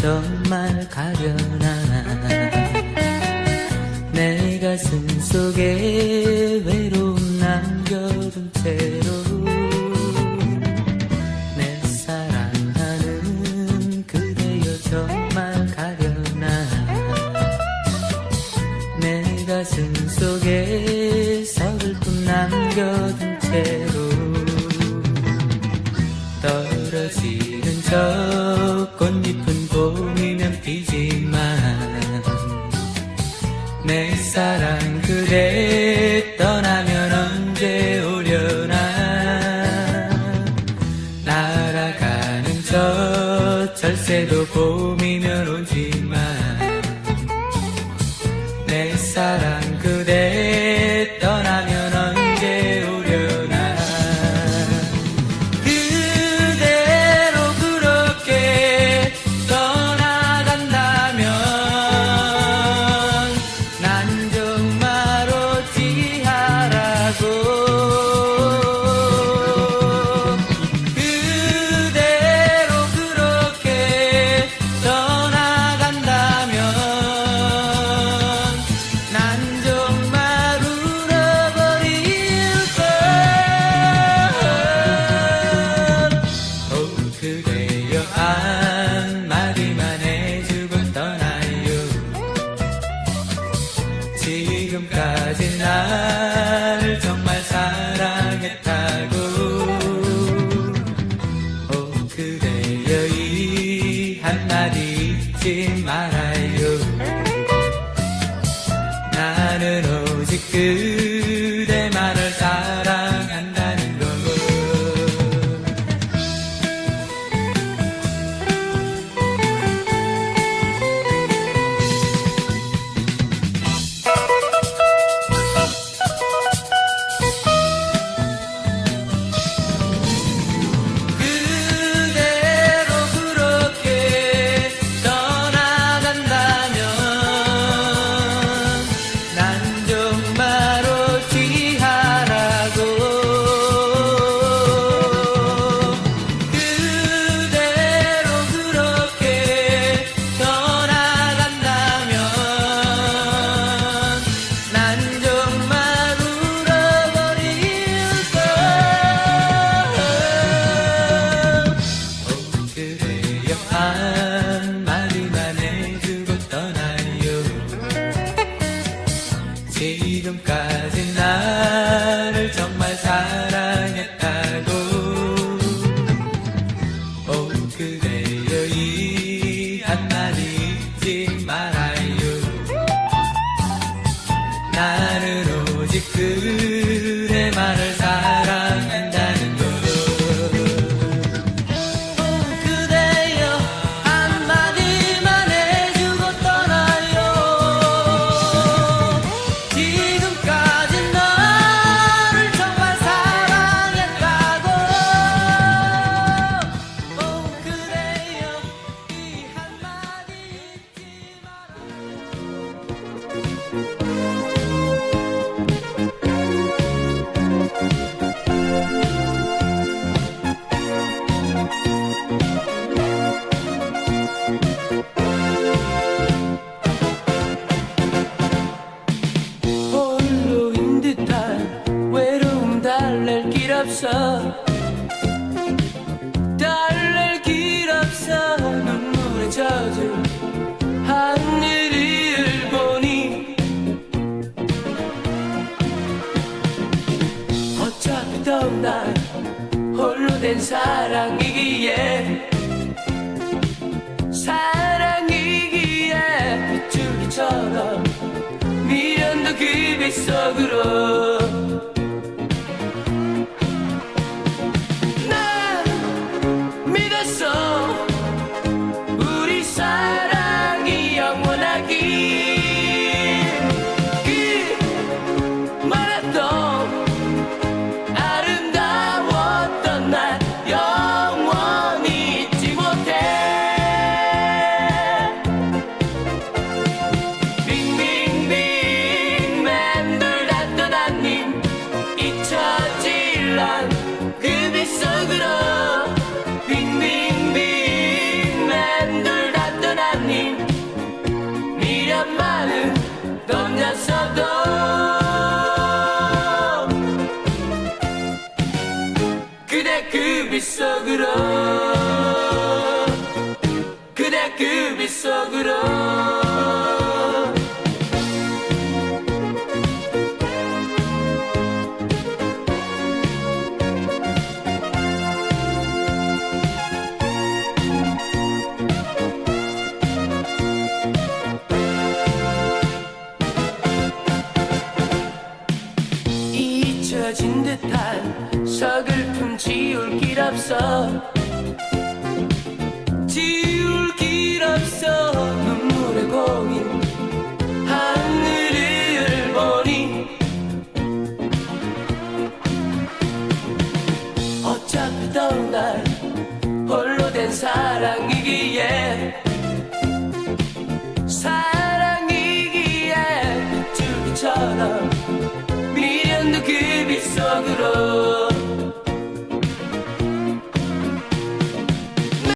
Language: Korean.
정말 가려나. 내 가슴 속에 외로움 남겨둔 채로 가슴 속에 서글픔 남겨둔 내 사랑 그대. 나는 오직 그 Geciktir 길에서 눈물에 젖은 하늘을 보니 어차피 더운 날 홀로 된 사랑이기에 사랑이기에 빗줄기처럼 미련도 그 빗속으로 그비 속으로 그대 그비 속으로. 잊혀진 듯한 서글픔 지울 길 없어